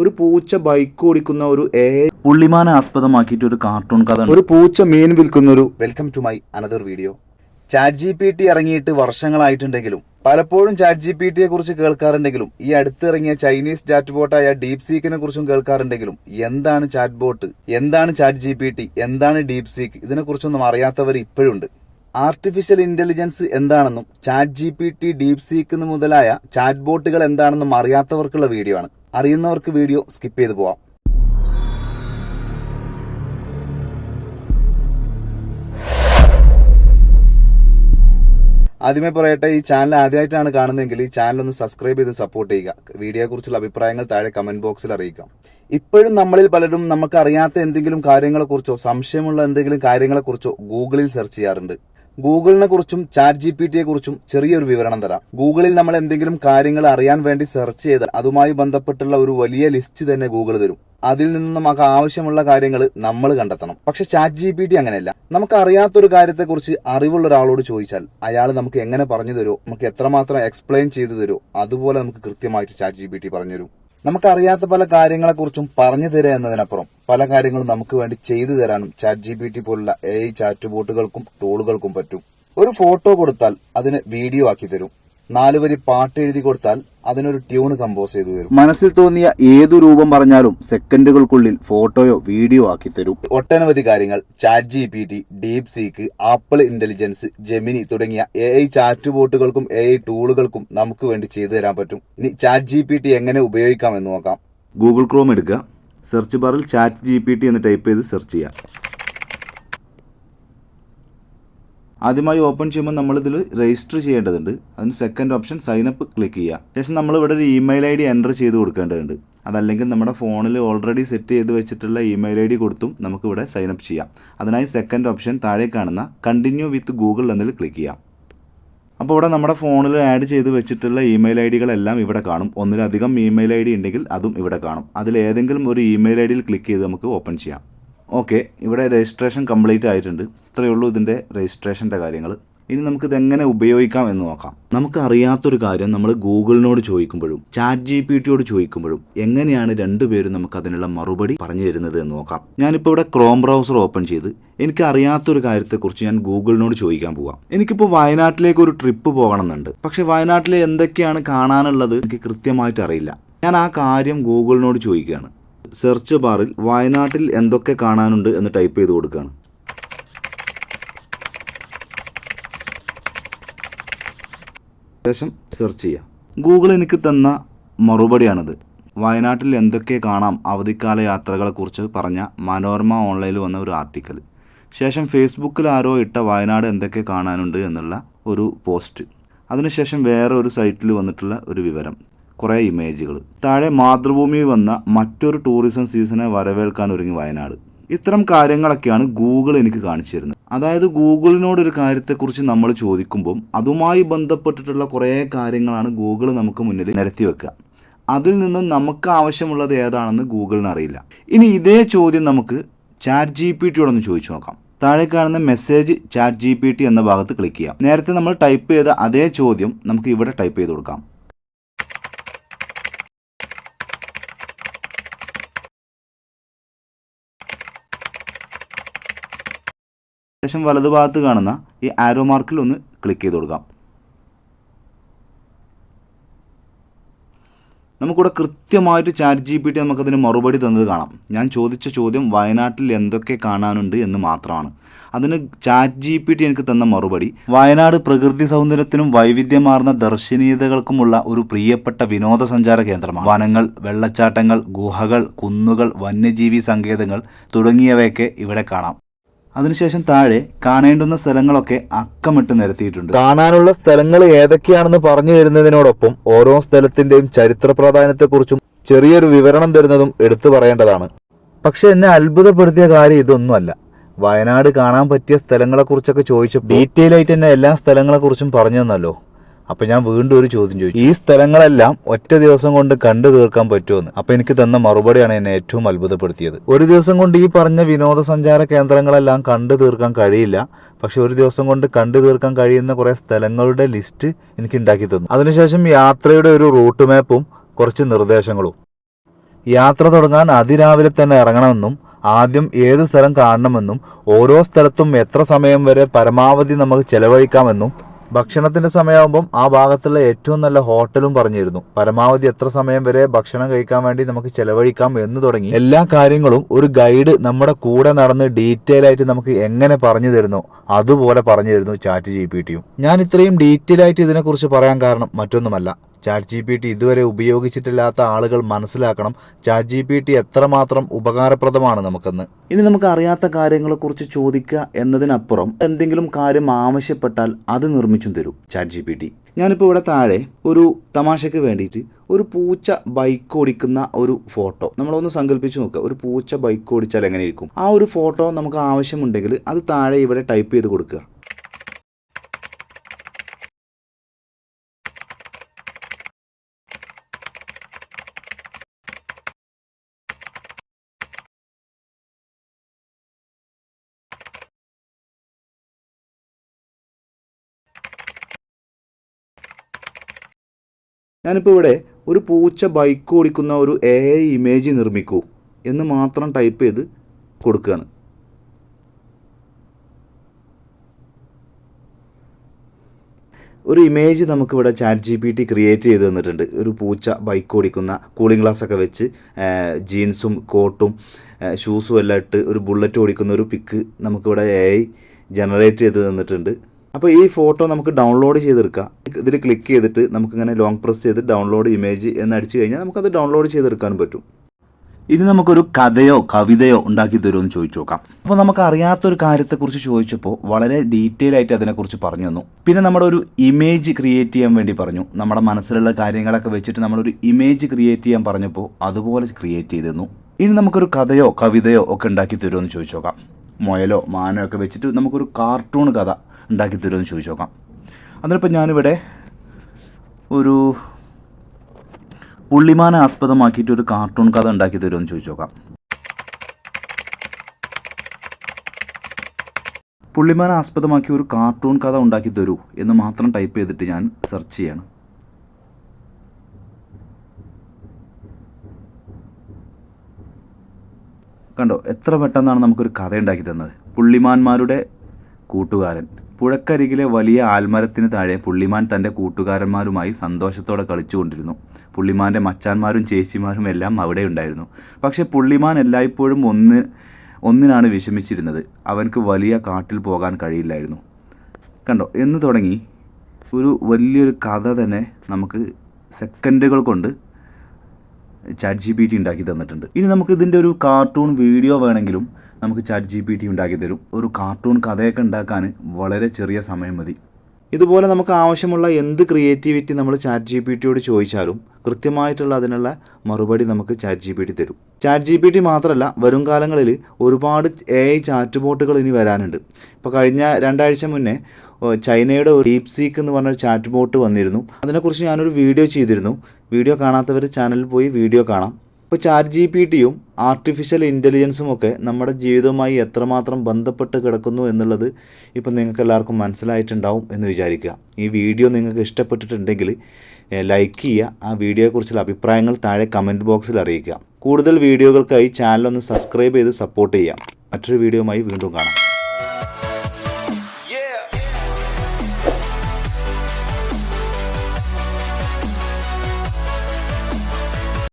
ഒരു പൂച്ച ബൈക്ക് ഓടിക്കുന്ന ഒരു എ പുള്ളിമാനെ ആസ്പദമാക്കിയിട്ട് ഒരു കാർട്ടൂൺ കഥ ഒരു പൂച്ച മീൻ വിൽക്കുന്ന ഒരു welcome to my another video Chat G P T ഇറങ്ങിയിട്ട് വർഷങ്ങളായിട്ടുണ്ടെങ്കിലും പലപ്പോഴും ചാറ്റ് ജി പി ടിയെ കുറിച്ച് കേൾക്കാറുണ്ടെങ്കിലും ഈ അടുത്തിറങ്ങിയ ചൈനീസ് ചാറ്റ് ബോട്ടായ ഡീപ് സീക്കിനെ കുറിച്ചും കേൾക്കാറുണ്ടെങ്കിലും എന്താണ് ചാറ്റ് ബോട്ട് എന്താണ് ചാറ്റ് ജി പി ടി എന്താണ് ഡീപ് സീക്ക് ഇതിനെക്കുറിച്ചൊന്നും അറിയാത്തവർ ഇപ്പോഴുണ്ട്. ആർട്ടിഫിഷ്യൽ ഇന്റലിജൻസ് എന്താണെന്നും Chat G P T DeepSeek മുതലായ ചാറ്റ് ബോട്ടുകൾ എന്താണെന്നും അറിയാത്തവർക്കുള്ള വീഡിയോ ആണ്. അറിയുന്നവർക്ക് വീഡിയോ സ്കിപ്പ് ചെയ്ത് പോവാം. ആദ്യമേ പറയട്ടെ ഈ ചാനൽ ആദ്യമായിട്ടാണ് കാണുന്നതെങ്കിൽ ഈ ചാനൽ ഒന്ന് സബ്സ്ക്രൈബ് ചെയ്ത് സപ്പോർട്ട് ചെയ്യുക. വീഡിയോയെക്കുറിച്ചുള്ള അഭിപ്രായങ്ങൾ താഴെ കമന്റ് ബോക്സിൽ അറിയിക്കാം. ഇപ്പോഴും നമ്മളിൽ പലരും നമുക്ക് അറിയാത്ത എന്തെങ്കിലും കാര്യങ്ങളെക്കുറിച്ചോ സംശയമുള്ള എന്തെങ്കിലും കാര്യങ്ങളെക്കുറിച്ചോ ഗൂഗിളിൽ സെർച്ച് ചെയ്യാറുണ്ട്. ഗൂഗിളിനെ കുറിച്ചും ചാറ്റ് ജി പി ടിയെ കുറിച്ചും ചെറിയൊരു വിവരണം തരാം. ഗൂഗിളിൽ നമ്മൾ എന്തെങ്കിലും കാര്യങ്ങൾ അറിയാൻ വേണ്ടി സെർച്ച് ചെയ്താൽ അതുമായി ബന്ധപ്പെട്ടുള്ള ഒരു വലിയ ലിസ്റ്റ് തന്നെ ഗൂഗിൾ തരും. അതിൽ നിന്ന് നമുക്ക് ആവശ്യമുള്ള കാര്യങ്ങൾ നമ്മൾ കണ്ടെത്തണം. പക്ഷെ ചാറ്റ് ജി പി ടി അങ്ങനെയല്ല. നമുക്ക് അറിയാത്തൊരു കാര്യത്തെക്കുറിച്ച് അറിവുള്ള ഒരാളോട് ചോദിച്ചാൽ അയാൾ നമുക്ക് എങ്ങനെ പറഞ്ഞു തരുമോ? നമുക്ക് എത്രമാത്രം എക്സ്പ്ലെയിൻ ചെയ്തു തരുമോ? അതുപോലെ നമുക്ക് കൃത്യമായിട്ട് ചാറ്റ് ജി പി ടി പറഞ്ഞു തരും. നമുക്കറിയാത്ത പല കാര്യങ്ങളെക്കുറിച്ചും പറഞ്ഞു തരിക എന്നതിനപ്പുറം പല കാര്യങ്ങളും നമുക്ക് വേണ്ടി ചെയ്തു തരാനും ചാറ്റ് ജി ബി ടി പോലുള്ള എ ഐ ചാറ്റ് ബോട്ടുകൾക്കും ടൂളുകൾക്കും പറ്റും. ഒരു ഫോട്ടോ കൊടുത്താൽ അതിന് വീഡിയോ ആക്കി തരും. നാല് വരി പാട്ട് എഴുതി കൊടുത്താൽ അതിനൊരു ട്യൂൺ കമ്പോസ് ചെയ്തു തരും. മനസ്സിൽ തോന്നിയ ഏതു രൂപം പറഞ്ഞാലും സെക്കൻഡുകൾക്കുള്ളിൽ ഫോട്ടോയോ വീഡിയോ ആക്കി തരും. ഒട്ടനവധി കാര്യങ്ങൾ Chat G P T DeepSeek Apple Intelligence Gemini തുടങ്ങിയ എ ഐ ചാറ്റ് ബോട്ടുകൾക്കും എ ഐ ടൂളുകൾക്കും നമുക്ക് വേണ്ടി ചെയ്തു തരാൻ പറ്റും. ഇനി ചാറ്റ് ജി പി ടി എങ്ങനെ ഉപയോഗിക്കാം എന്ന് നോക്കാം. ഗൂഗിൾ ക്രോം എടുക്കുക. സെർച്ച് ബാറിൽ ചാറ്റ് ജി പി ടി എന്ന് ടൈപ്പ് ചെയ്ത് സെർച്ച് ചെയ്യുക. ആദ്യമായി ഓപ്പൺ ചെയ്യുമ്പോൾ നമ്മളിതിൽ രജിസ്റ്റർ ചെയ്യേണ്ടതുണ്ട്. അതിന് സെക്കൻഡ് ഓപ്ഷൻ സൈനപ്പ് ക്ലിക്ക് ചെയ്യുക. ശേഷം നമ്മളിവിടെ ഒരു ഇമെയിൽ ഐ ഡി എന്റർ ചെയ്ത് കൊടുക്കേണ്ടതുണ്ട്. അതല്ലെങ്കിൽ നമ്മുടെ ഫോണിൽ ഓൾറെഡി സെറ്റ് ചെയ്ത് വെച്ചിട്ടുള്ള ഇമെയിൽ ഐ ഡി കൊടുത്തും നമുക്കിവിടെ സൈനപ്പ് ചെയ്യാം. അതിനായി സെക്കൻഡ് ഓപ്ഷൻ താഴെ കാണുന്ന കണ്ടിന്യൂ വിത്ത് ഗൂഗിൾ എന്നതിൽ ക്ലിക്ക് ചെയ്യാം. അപ്പോൾ ഇവിടെ നമ്മുടെ ഫോണിൽ ആഡ് ചെയ്ത് വെച്ചിട്ടുള്ള ഇമെയിൽ ഐ ഡികളെല്ലാം ഇവിടെ കാണും. ഒന്നിലധികം ഇമെയിൽ ഐ ഡി ഉണ്ടെങ്കിൽ അതും ഇവിടെ കാണും. അതിൽ ഏതെങ്കിലും ഒരു ഇമെയിൽ ഐ ഡിയിൽ ക്ലിക്ക് ചെയ്ത് നമുക്ക് ഓപ്പൺ ചെയ്യാം. ഓക്കെ ഇവിടെ രജിസ്ട്രേഷൻ കംപ്ലീറ്റ് ആയിട്ടുണ്ട്. ഇത്രയേ ഉള്ളൂ ഇതിന്റെ രജിസ്ട്രേഷന്റെ കാര്യങ്ങൾ. ഇനി നമുക്കിത് എങ്ങനെ ഉപയോഗിക്കാം എന്ന് നോക്കാം. നമുക്ക് അറിയാത്തൊരു കാര്യം നമ്മൾ ഗൂഗിളിനോട് ചോദിക്കുമ്പോഴും ചാറ്റ് ജി പി ടിയോട് ചോദിക്കുമ്പോഴും എങ്ങനെയാണ് രണ്ടുപേരും നമുക്ക് അതിനുള്ള മറുപടി പറഞ്ഞു തരുന്നത് എന്ന് നോക്കാം. ഞാനിപ്പോൾ ഇവിടെ ക്രോം ബ്രൗസർ ഓപ്പൺ ചെയ്ത് എനിക്ക് അറിയാത്തൊരു കാര്യത്തെക്കുറിച്ച് ഞാൻ ഗൂഗിളിനോട് ചോദിക്കാൻ പോവാം. എനിക്കിപ്പോൾ വയനാട്ടിലേക്ക് ഒരു ട്രിപ്പ് പോകണമെന്നുണ്ട്. പക്ഷേ വയനാട്ടിൽ എന്തൊക്കെയാണ് കാണാനുള്ളത് എനിക്ക് കൃത്യമായിട്ട് അറിയില്ല. ഞാൻ ആ കാര്യം ഗൂഗിളിനോട് ചോദിക്കുകയാണ്. സെർച്ച് ബാറിൽ വയനാട്ടിൽ എന്തൊക്കെ കാണാനുണ്ട് എന്ന് ടൈപ്പ് ചെയ്ത് കൊടുക്കുകയാണ്. ശേഷം സെർച്ച് ചെയ്യാം. ഗൂഗിൾ എനിക്ക് തന്ന മറുപടിയാണിത്. വയനാട്ടിൽ എന്തൊക്കെ കാണാം? അവധിക്കാല യാത്രകളെക്കുറിച്ച് പറഞ്ഞ മനോരമ ഓൺലൈനിൽ വന്ന ഒരു ആർട്ടിക്കൽ ശേഷം ഫേസ്ബുക്കിൽ ആരോ ഇട്ട വയനാട് എന്തൊക്കെ കാണാനുണ്ട് എന്നുള്ള ഒരു പോസ്റ്റ് അതിനുശേഷം വേറെ ഒരു സൈറ്റിൽ വന്നിട്ടുള്ള ഒരു വിവരം. കുറേ ഇമേജുകൾ താഴെ മാതൃഭൂമിയിൽ വന്ന മറ്റൊരു ടൂറിസം സീസണെ വരവേൽക്കാൻ ഒരുങ്ങി വയനാട്. ഇത്തരം കാര്യങ്ങളൊക്കെയാണ് ഗൂഗിൾ എനിക്ക് കാണിച്ചു തരുന്നത്. അതായത് ഗൂഗിളിനോട് ഒരു കാര്യത്തെക്കുറിച്ച് നമ്മൾ ചോദിക്കുമ്പം അതുമായി ബന്ധപ്പെട്ടിട്ടുള്ള കുറേ കാര്യങ്ങളാണ് ഗൂഗിൾ നമുക്ക് മുന്നിൽ നിരത്തി വെക്കുക. അതിൽ നിന്നും നമുക്ക് ആവശ്യമുള്ളത് ഏതാണെന്ന് ഗൂഗിളിന് അറിയില്ല. ഇനി ഇതേ ചോദ്യം നമുക്ക് ചാറ്റ് ജി പി ടിയോടൊന്ന് ചോദിച്ചു നോക്കാം. താഴെ കാണുന്ന message Chat G P T എന്ന ഭാഗത്ത് ക്ലിക്ക് ചെയ്യാം. നേരത്തെ നമ്മൾ ടൈപ്പ് ചെയ്ത അതേ ചോദ്യം നമുക്ക് ഇവിടെ ടൈപ്പ് ചെയ്ത് കൊടുക്കാം. ശേഷം വലതുഭാഗത്ത് കാണുന്ന ഈ ആരോ മാർക്കിൽ ഒന്ന് ക്ലിക്ക് ചെയ്ത് കൊടുക്കാം. നമുക്കിവിടെ കൃത്യമായിട്ട് ചാറ്റ് ജി പി ടി നമുക്കതിന് മറുപടി തന്നത് കാണാം. ഞാൻ ചോദിച്ച ചോദ്യം വയനാട്ടിൽ എന്തൊക്കെ കാണാനുണ്ട് എന്ന് മാത്രമാണ്. അതിന് ചാറ്റ് ജി പി ടി എനിക്ക് തന്ന മറുപടി വയനാട് പ്രകൃതി സൗന്ദര്യത്തിനും വൈവിധ്യമാർന്ന ദർശനീയതകൾക്കുമുള്ള ഒരു പ്രിയപ്പെട്ട വിനോദസഞ്ചാര കേന്ദ്രമാണ്. വനങ്ങൾ വെള്ളച്ചാട്ടങ്ങൾ ഗുഹകൾ കുന്നുകൾ വന്യജീവി സങ്കേതങ്ങൾ തുടങ്ങിയവയൊക്കെ ഇവിടെ കാണാം. അതിനുശേഷം താഴെ കാണേണ്ടുന്ന സ്ഥലങ്ങളൊക്കെ അക്കമിട്ട് നിരത്തിയിട്ടുണ്ട്. കാണാനുള്ള സ്ഥലങ്ങൾ ഏതൊക്കെയാണെന്ന് പറഞ്ഞു തരുന്നതിനോടൊപ്പം ഓരോ സ്ഥലത്തിന്റെയും ചരിത്ര പ്രാധാന്യത്തെക്കുറിച്ചും ചെറിയൊരു വിവരണം തരുന്നതും എടുത്തു പറയേണ്ടതാണ്. പക്ഷെ എന്നെ അത്ഭുതപ്പെടുത്തിയ കാര്യം ഇതൊന്നുമല്ല. വയനാട് കാണാൻ പറ്റിയ സ്ഥലങ്ങളെക്കുറിച്ചൊക്കെ ചോദിച്ചു ഡീറ്റെയിൽ ആയിട്ട് തന്നെ എല്ലാ സ്ഥലങ്ങളെക്കുറിച്ചും പറഞ്ഞു തന്നല്ലോ. അപ്പൊ ഞാൻ വീണ്ടും ഒരു ചോദ്യം ചോദിച്ചു. ഈ സ്ഥലങ്ങളെല്ലാം ഒറ്റ ദിവസം കൊണ്ട് കണ്ടു തീർക്കാൻ പറ്റുമെന്ന്. അപ്പൊ എനിക്ക് തന്ന മറുപടിയാണ് എന്നെ ഏറ്റവും അത്ഭുതപ്പെടുത്തിയത്. ഒരു ദിവസം കൊണ്ട് ഈ പറഞ്ഞ വിനോദസഞ്ചാര കേന്ദ്രങ്ങളെല്ലാം കണ്ടു തീർക്കാൻ കഴിയില്ല. പക്ഷെ ഒരു ദിവസം കൊണ്ട് കണ്ടു തീർക്കാൻ കഴിയുന്ന കുറെ സ്ഥലങ്ങളുടെ ലിസ്റ്റ് എനിക്ക് ഉണ്ടാക്കി തന്നു. അതിനുശേഷം യാത്രയുടെ ഒരു റൂട്ട് മാപ്പും കുറച്ച് നിർദ്ദേശങ്ങളും. യാത്ര തുടങ്ങാൻ അതിരാവിലെ തന്നെ ഇറങ്ങണമെന്നും ആദ്യം ഏത് സ്ഥലം കാണണമെന്നും ഓരോ സ്ഥലത്തും എത്ര സമയം വരെ പരമാവധി നമുക്ക് ചെലവഴിക്കാമെന്നും ഭക്ഷണത്തിന്റെ സമയമാകുമ്പം ആ ഭാഗത്തുള്ള ഏറ്റവും നല്ല ഹോട്ടലും പറഞ്ഞിരുന്നു. പരമാവധി എത്ര സമയം വരെ ഭക്ഷണം കഴിക്കാൻ വേണ്ടി നമുക്ക് ചെലവഴിക്കാം എന്ന് തുടങ്ങി. എല്ലാ കാര്യങ്ങളും ഒരു ഗൈഡ് നമ്മുടെ കൂടെ നടന്ന് ഡീറ്റെയിൽ ആയിട്ട് നമുക്ക് എങ്ങനെ പറഞ്ഞു തരുന്നു അതുപോലെ പറഞ്ഞു തരുന്നു ചാറ്റ് ജി പി ടിയും ഞാൻ ഇത്രയും ഡീറ്റെയിൽ ആയിട്ട് ഇതിനെക്കുറിച്ച് പറയാൻ കാരണം മറ്റൊന്നുമല്ല. ചാറ്റ് ജി പി ടി ഇതുവരെ ഉപയോഗിച്ചിട്ടില്ലാത്ത ആളുകൾ മനസ്സിലാക്കണം. ചാറ്റ് ജി പി ടി എത്രമാത്രം ഉപകാരപ്രദമാണ് നമുക്കെന്ന്. ഇനി നമുക്ക് അറിയാത്ത കാര്യങ്ങളെക്കുറിച്ച് ചോദിക്കുക എന്നതിനപ്പുറം എന്തെങ്കിലും കാര്യം ആവശ്യപ്പെട്ടാൽ അത് നിർമ്മിച്ചും തരും ചാറ്റ് ജി പി ടി ഞാനിപ്പോൾ ഇവിടെ താഴെ ഒരു തമാശയ്ക്ക് വേണ്ടിയിട്ട് ഒരു പൂച്ച ബൈക്ക് ഓടിക്കുന്ന ഒരു ഫോട്ടോ. നമ്മളൊന്ന് സങ്കല്പിച്ച് നോക്കുക. ഒരു പൂച്ച ബൈക്ക് ഓടിച്ചാൽ എങ്ങനെ ഇരിക്കും? ആ ഒരു ഫോട്ടോ നമുക്ക് ആവശ്യമുണ്ടെങ്കിൽ അത് താഴെ ഇവിടെ ടൈപ്പ് ചെയ്ത് കൊടുക്കുക. ഞാനിപ്പോൾ ഇവിടെ ഒരു പൂച്ച ബൈക്ക് ഓടിക്കുന്ന ഒരു എ ഇമേജ് നിർമ്മിക്കൂ എന്ന് മാത്രം ടൈപ്പ് ചെയ്ത് കൊടുക്കുകയാണ്. ഒരു ഇമേജ് നമുക്കിവിടെ Chat G P T create ചെയ്ത് തന്നിട്ടുണ്ട്. ഒരു പൂച്ച ബൈക്ക് ഓടിക്കുന്ന കൂളിംഗ് ഗ്ലാസ് ഒക്കെ വെച്ച് ജീൻസും കോട്ടും ഷൂസും എല്ലാം ഇട്ട് ഒരു ബുള്ളറ്റ് ഓടിക്കുന്ന ഒരു പിക്ക് നമുക്കിവിടെ എ ഐ ജനറേറ്റ് ചെയ്ത് തന്നിട്ടുണ്ട്. അപ്പോൾ ഈ ഫോട്ടോ നമുക്ക് ഡൗൺലോഡ് ചെയ്തെടുക്കാം. ഇതിൽ ക്ലിക്ക് ചെയ്തിട്ട് നമുക്കിങ്ങനെ ലോങ് പ്രസ് ചെയ്ത് ഡൗൺലോഡ് ഇമേജ് എന്ന് അടിച്ചു കഴിഞ്ഞാൽ നമുക്കത് ഡൗൺലോഡ് ചെയ്തെടുക്കാനും പറ്റും. ഇനി നമുക്കൊരു കഥയോ കവിതയോ ഉണ്ടാക്കി തരുമെന്ന് ചോദിച്ചു നോക്കാം. അപ്പോൾ നമുക്ക് അറിയാത്തൊരു കാര്യത്തെക്കുറിച്ച് ചോദിച്ചപ്പോൾ വളരെ ഡീറ്റെയിൽ ആയിട്ട് അതിനെക്കുറിച്ച് പറഞ്ഞു തന്നു. പിന്നെ നമ്മുടെ ഒരു ഇമേജ് ക്രിയേറ്റ് ചെയ്യാൻ വേണ്ടി പറഞ്ഞു. നമ്മുടെ മനസ്സിലുള്ള കാര്യങ്ങളൊക്കെ വെച്ചിട്ട് നമ്മളൊരു ഇമേജ് ക്രിയേറ്റ് ചെയ്യാൻ പറഞ്ഞപ്പോൾ അതുപോലെ ക്രിയേറ്റ് ചെയ്തു തന്നു. ഇനി നമുക്കൊരു കഥയോ കവിതയോ ഒക്കെ ഉണ്ടാക്കി തരുമെന്ന് ചോദിച്ചു നോക്കാം. മുയലോ മാനോ ഒക്കെ വെച്ചിട്ട് നമുക്കൊരു കാർട്ടൂൺ കഥ ഉണ്ടാക്കി തരുമെന്ന് ചോദിച്ചു നോക്കാം അന്നിപ്പോൾ ഞാനിവിടെ ഒരു പുള്ളിമാനെ ആസ്പദമാക്കിയിട്ട് ഒരു കാർട്ടൂൺ കഥ ഉണ്ടാക്കി തരുമെന്ന് ചോദിച്ചു നോക്കാം പുള്ളിമാനെ ആസ്പദമാക്കി ഒരു കാർട്ടൂൺ കഥ ഉണ്ടാക്കി തരൂ എന്ന് മാത്രം ടൈപ്പ് ചെയ്തിട്ട് ഞാൻ സെർച്ച് ചെയ്യാണ്. കണ്ടോ എത്ര പെട്ടെന്നാണ് നമുക്കൊരു കഥ ഉണ്ടാക്കി തന്നത്? പുള്ളിമാന്മാരുടെ കൂട്ടുകാരൻ. പുഴക്കരികിലെ വലിയ ആൽമരത്തിന് താഴെ പുള്ളിമാൻ തന്റെ കൂട്ടുകാരന്മാരുമായി സന്തോഷത്തോടെ കളിച്ചുകൊണ്ടിരുന്നു. പുള്ളിമാന്റെ മച്ചാന്മാരും ചേച്ചിമാരും എല്ലാം അവിടെ ഉണ്ടായിരുന്നു. പക്ഷേ പുള്ളിമാൻ എല്ലായ്പ്പോഴും ഒന്ന് ഒന്നിനാണ് വിഷമിച്ചിരുന്നത്. അവൻക്ക് വലിയ കാട്ടിൽ പോകാൻ കഴിയില്ലായിരുന്നു. കണ്ടോ എന്ന് തുടങ്ങി. ഒരു വലിയൊരു കഥ തന്നെ നമുക്ക് സെക്കൻഡുകൾ കൊണ്ട് ചാറ്റ് ജി പി ടി ഉണ്ടാക്കി തന്നിട്ടുണ്ട്. ഇനി നമുക്ക് ഇതിന്റെ ഒരു കാർട്ടൂൺ വീഡിയോ വേണമെങ്കിലും നമുക്ക് ചാറ്റ് ജി പി ടി ഉണ്ടാക്കി തരും. ഒരു കാർട്ടൂൺ കഥയൊക്കെ ഉണ്ടാക്കാൻ വളരെ ചെറിയ സമയം മതി. ഇതുപോലെ നമുക്ക് ആവശ്യമുള്ള എന്ത് ക്രിയേറ്റിവിറ്റി നമ്മൾ ചാറ്റ് ജി പി ടിയോട് ചോദിച്ചാലും കൃത്യമായിട്ടുള്ള അതിനുള്ള മറുപടി നമുക്ക് ചാറ്റ് ജി പി ടി തരും. ചാറ്റ് ജി പി ടി മാത്രമല്ല വരും കാലങ്ങളിൽ ഒരുപാട് എ ഐ ചാറ്റ് ബോട്ടുകൾ ഇനി വരാനുണ്ട്. ഇപ്പോൾ കഴിഞ്ഞ രണ്ടാഴ്ച മുന്നേ ചൈനയുടെ ഒരു ഡീപ് സീക്ക് എന്ന് പറഞ്ഞ ഒരു ചാറ്റ് ബോട്ട് വന്നിരുന്നു. അതിനെക്കുറിച്ച് ഞാനൊരു വീഡിയോ ചെയ്തിരുന്നു. വീഡിയോ കാണാത്തവർ ചാനലിൽ പോയി വീഡിയോ കാണാം. ഇപ്പോൾ ചാറ്റ് ജി പി ടിയും ആർട്ടിഫിഷ്യൽ ഇന്റലിജൻസും ഒക്കെ നമ്മുടെ ജീവിതവുമായി എത്രമാത്രം ബന്ധപ്പെട്ട് കിടക്കുന്നു എന്നുള്ളത് ഇപ്പോൾ നിങ്ങൾക്ക് എല്ലാവർക്കും മനസ്സിലായിട്ടുണ്ടാവും എന്ന് വിചാരിക്കുക. ഈ വീഡിയോ നിങ്ങൾക്ക് ഇഷ്ടപ്പെട്ടിട്ടുണ്ടെങ്കിൽ ലൈക്ക് ചെയ്യുക ആ വീഡിയോയെക്കുറിച്ചുള്ള അഭിപ്രായങ്ങൾ താഴെ കമന്റ് ബോക്സിൽ അറിയിക്കുക. കൂടുതൽ വീഡിയോകൾക്കായി ചാനൽ ഒന്ന് സബ്സ്ക്രൈബ് ചെയ്ത് സപ്പോർട്ട് ചെയ്യാം മറ്റൊരു വീഡിയോയുമായി വീണ്ടും കാണാം.